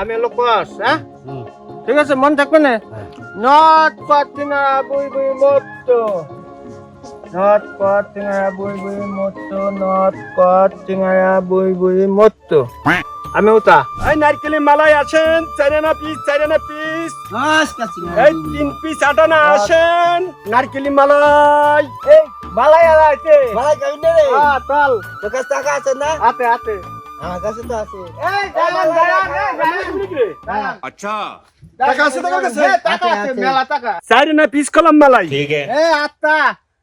আমি হলো কস হ্যাঁ? ঠিক আছে মন থাকবে না? নট পাতিনা বুই বুই মতো নট পাতিনা বুই বুই মতো নট পাতিনা বুই বুই মতো আমি উতা। এই নারকেলি মালাই আছেন চাইনা পিস চাইনা পিস। এই তিন পিস আটানা আসেন। নারকেলি মালাই এই বালাই আলাইতে ভাই যাবি না রে। হ্যাঁ চল তোর কাছে টাকা আছে না? আতে আতে আমার কাছে আচ্ছা। হ্যাঁ, মেলা টাকা। কলম মেলাই? এ আত্তা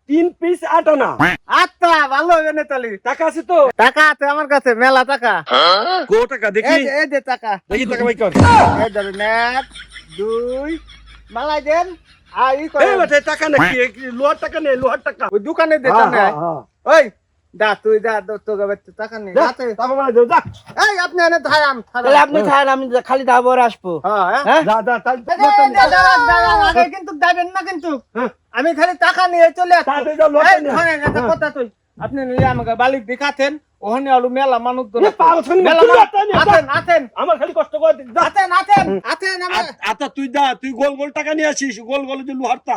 তিন পিস আটো না আত্তা ভালো হবে না টাকা তো? আমার কাছে মেলা টাকা। কো টাকা দেখি। এই দুই মালাই দেন। আই করে এই টাকা নাকি? লোহার টাকা নেই লোহার টাকা? ওই দোকানে দে না দা তুই দা দো- তোকে টাকা নেই। যা, টাকা মালাই দাও, যা। এই আপনি এনে ধারাম তাহলে আপনি খান আমি খালি আসব। হ্যাঁ হ্যাঁ। হ্যাঁ? আগে কিন্তু না কিন্তু। হ্যাঁ। আমি খালি টাকা নিয়ে চলে এই, হ্যাঁ। কথা তুই। আপনি নিয়ে আমাকে বালিক দেখাতেন ওখানে আলু মেলা মানুষ ধরে আমার খালি কষ্ট করে দে, যা। আতেন আতেন আতেন আমার আ- আচ্ছা তুই যা তুই গোল গোল টাকা নিয়ে আসিস গোল গোল যে লোহারটা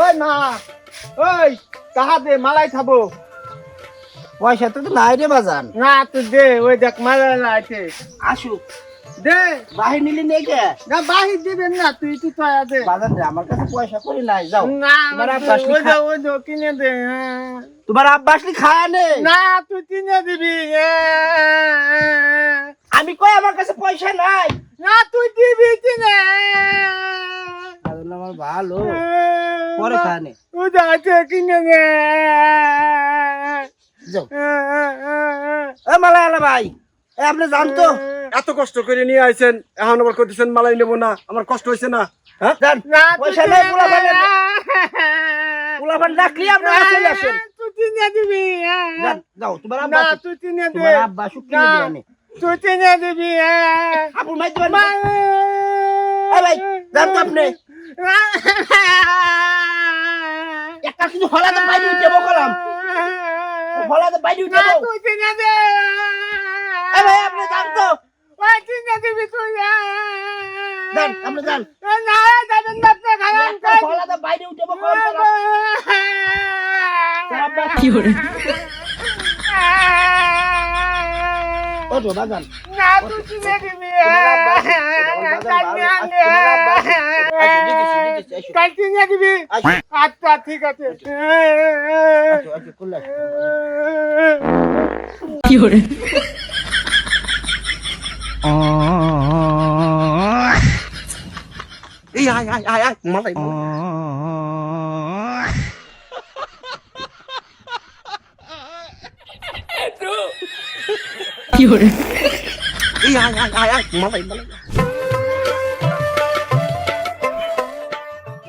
ওই না ওই তাহা দে মালাই খাব। পয়সা তো তো নাই রে বাজান। না তুই দে ওই দেখ মালাই আছে আসুক। দে। বাহির নিলি নেই কে না বাহির দিবেন না তুই তুই তো দে। বাজান রে আমার কাছে পয়সা করি নাই যাও। না আমার আব্বা তুই- ওই শিখা- যে ওই যে কিনে দে হ্যাঁ। তোমার আব্বা খায় নে। না তুই কিনে দিবি হ্যাঁ। আমি কই আমার কাছে পয়সা নাই। না তুই দিবি কিনে। আমার ভালো। পরে খায় নে তুই যাচ্ছে কিনে দে যাও এ মালায়ালা ভাই এ আপনি জানতো এত কষ্ট করে নিয়ে আইছেন এখন আবার করতেছেন মালাই নেব না আমার কষ্ট হয়েছে না হ্যাঁ পয়সা নাই পোলা। বানে পোলা বান ডাকলি আপনারা চলে আসেন তুই কিনে দিবি যাও তোমার আব্বা না তুই কিনে দে তোমার আব্বা আসুক কিনে না, দিও নে তুই কিনে দিবি আপন মাইতে পারেন ভাই জান তো আপনি একটা শুধু হলাতে বাইরে উঠে বকলাম। হলাতে বাইরে উঠে না তুই কিনে দে। এ ভাই আপনি জান তো। ওই কিনে দিবি তুই। জান আপনি জান না যাবেন না আপনি খারাপ একটা হলাতে বাইরে উঠে বকলাম কি করে ও তো না তুই কিনে দিবি। আচ্ছা দিতেছি দিতেছি আসো কাল দিবি আচ্ছা ঠিক আছে। আসো আসো করলে আসো। এই আয় আয় আয় আয় মালাই মালাই। এই আয় আয় আয় আয় মালাই মালাই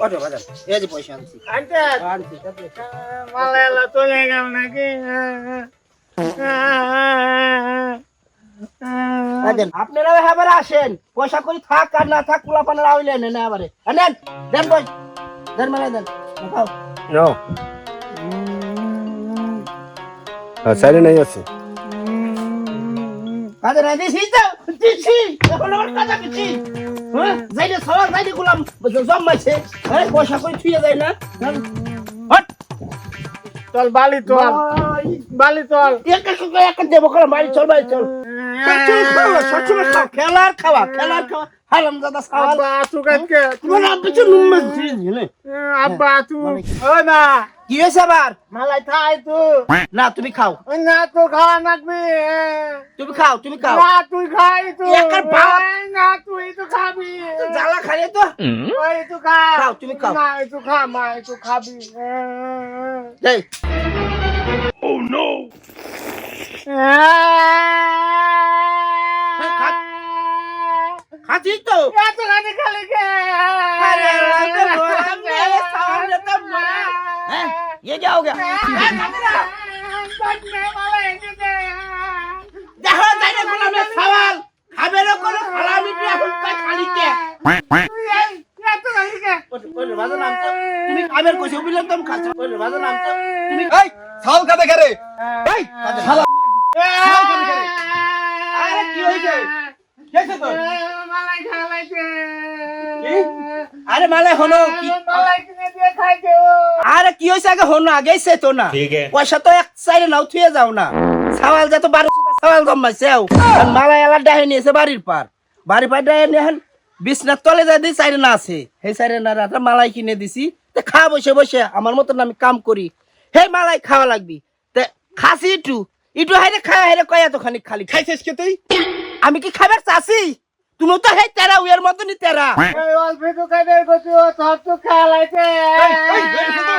ও বাজান এই যে পয়সা আনছি। আনছি মালায়ালা চলে গেল নাকি? আপনারা এবার আসেন। পয়সা করি থাক আর না থাক পোলা পানের আইলে নেন এবারে। নেন দেন বই। দেন মানে দেন। খাও নো হ্যাঁ সাইডে নাই আছে। কাজে না দিছি তো দিছি। এখন আমার কথা কিছু হ্যাঁ? যাইলে সবার যাইলে গুলাম জমাইছে হ্যাঁ পয়সা করে ছুঁয়ে যায় না? হট। চল বালি চল বালি চল একটা সঙ্গে একটা দেবো করে বাড়ি চল বাড়ি চল। খেলার খাওয়া খেলার খাওয়া। হারাম দাদা খাওয়া আব্বা তু তোমার আব্বা তো নুম্মাস দিয়ে আব্বা তু ও না কি? হয়েছে আবার? মালাই খাই তু। না তুমি খাও। না তো খাওয়া নাকবি তুমি খাও তুমি খাও। না তুই খাই তু। একার ভাত। না তুই তো খাবি। জ্বালা খালে তো। ওই তু খাও, তুমি খাও। না তু খা মা তু খাবি খাচ্ছি তো এত খালি খালি কে আরে আল্লাহ, তো বললাম না, এ সামনে তো বলা। হ্যাঁ, ये क्या हो गया দেখো যাই না গোলামের সওয়াল খাবে না কোনো ফালামি তুই এখন কই খালি কে ওই ওই বাজে নাম তো তুমি খাবের কইছো বললাম তুমি খাচ্ছ ওই বাজে নাম তো তুমি এই ছাল কাটে করে এই, শালা আরে মালাই কিনে দিয়ে খাইছে ও। আরে কি হয়েছে আগে হনো আগেই সে তো না। পয়সা তো এক সাইডে নাও থুয়ে যাও না। সাওয়াল যা তো বারো সুতা সাওয়াল জমাইছে আও। আর মালা এলা ডাহে নিয়েছে বাড়ির পার বাড়ির পার ডাহে নিয়ে এখন বিছনার তলে যা দিই সাইডে না আছে। সেই সাইডে না রাতে মালাই কিনে দিছি। তে খা বসে বসে আমার মতন আমি কাম করি। হে মালাই খাওয়া লাগবি। তে খাসি ইটু। ইটু হাইরে খায় হাইরে কয় এতখানি খালি। খাই খাইছিস কে তুই? আমি কি খাবার চাষি? তুমি তো হে তেরা উয়ের মতনই তেরা এই অল্প একটু খাইতে গেছি ও সব তো খালাইছে এই, বেরিয়েছে তো।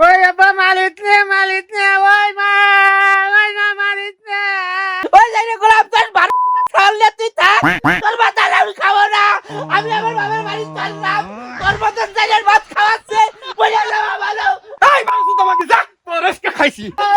ওই আব্বা assistir.